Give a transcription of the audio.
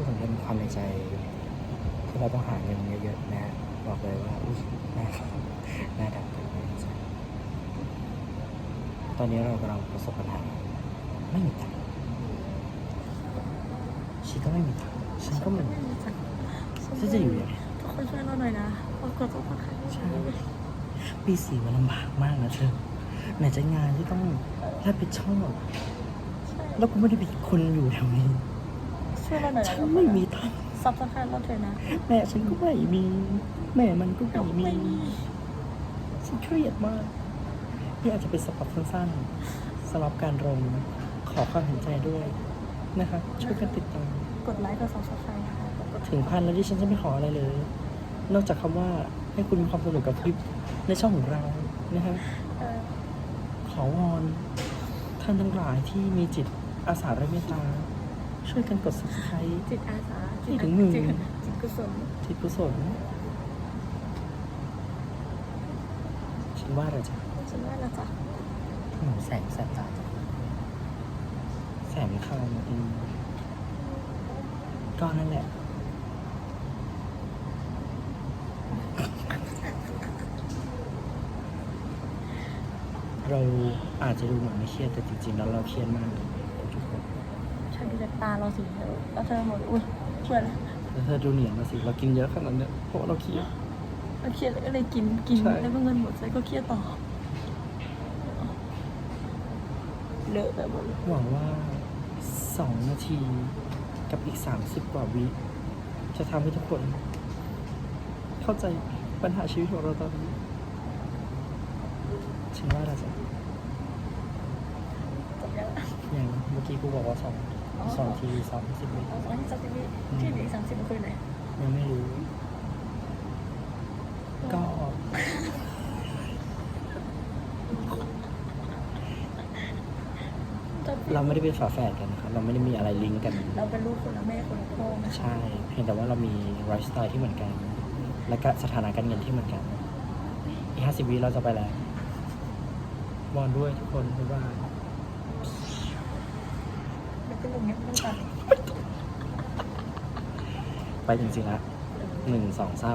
พูดถึงเรื่องความในใจที่เราต้องหาเงินเยอะๆนะฮะบอกเลยว่าอุ๊ยหน้าหน้าดำกันเลยใช่ตอนนี้เรากำลังประสบปัญหาไม่มีตังค์ฉันก็ไม่มีตังค์ฉันก็ไม่มีไม่มีจังฉันจะอยู่ยังไงทุกคนช่วยเราหน่อยนะเรากดต้องมาคันใช่ปีสี่มันลำบากมากนะเธอไหนจะงานที่ต้องรับผิดชอบใช่แล้วกูไม่ได้เป็นคนอยู่แถวนี้ ช่วยเราหน่อยฉันะนไม่มีตังค์ซับสไครต์เราเถอะนะ แม่ฉันก็ไม่มี แม่มันก็เราไม่ไม่มีมี ฉันเครียดมากนี่อาจจะเป็นสปับสั้นๆสำหรับการลงขอความเห็นใจด้วยนะคะช่วยกันติดตาม กดไลค์กดซับสไครต์ค่ะกดถึงพันแล้วที่ฉันจะไม่ขออะไรเลย นอกจากคำว่าให้คุณมีความสนุกกับคลิปในช่องของเรานะฮะเออขอวอนท่านทั้งหลายที่มีจิตอาสาและเมตตา ช่วยกันกด subscribe จิตอาสาไม่ถึงหมื่นจิตจิตกุศลจิตกุศลฉันว่าเราจะฉันว่าเราจะหนูแสงแสบตาจังแสงมันเข้ามาอืมก็นั่นแหละเราอาจจะดูเหมือนไม่เครียดแต่จริงๆแล้วเราเครียดมากทุกคนฉัน ดูจากตาเราสิเธอแล้วเธอหมดอุ้ยเพื่อนแล้วเธอดูเหนียงมาสิ เรากินเยอะขนาดเนี้ยเพราะว่าเราเครียด เราเครียดก็เลยกินกินใช่ แล้วก็เงินหมดใจก็เครียดต่อเลอะแบบหมดเลยหวังว่าสองนาทีกับอีกสามสิบกว่าวิ จะทำให้ทุกคน เข้าใจปัญหาชีวิตของเราตอนนี้ฉันว่าเราจะจบแล้ว อย่างเมื่อกี้กูบอกว่าสองอ๋อ สองทีสามสิบวิเอาสองที่สามสิบวิที่เหลืออีกสามสิบคือไหนยังไม่รู้ ก็ เราไม่ได้เป็นฝาแฝดกันนะครับเราไม่ได้มีอะไรลิงก์กัน เราเป็นลูกคนละแม่คนละพ่อนะคะใช่ เพียงแต่ว่าเรามีไลฟ์สไตล์ที่เหมือนกัน และก็สถานะการเงินที่เหมือนกันอีกห้าสิบวิเราจะไปแล้วบอลด้วยทุกคนบ๊ายบาย แล้วก็ลงเงี้ยไม่ต้องตัด ไปจริงๆนะหนึ่งสองสาม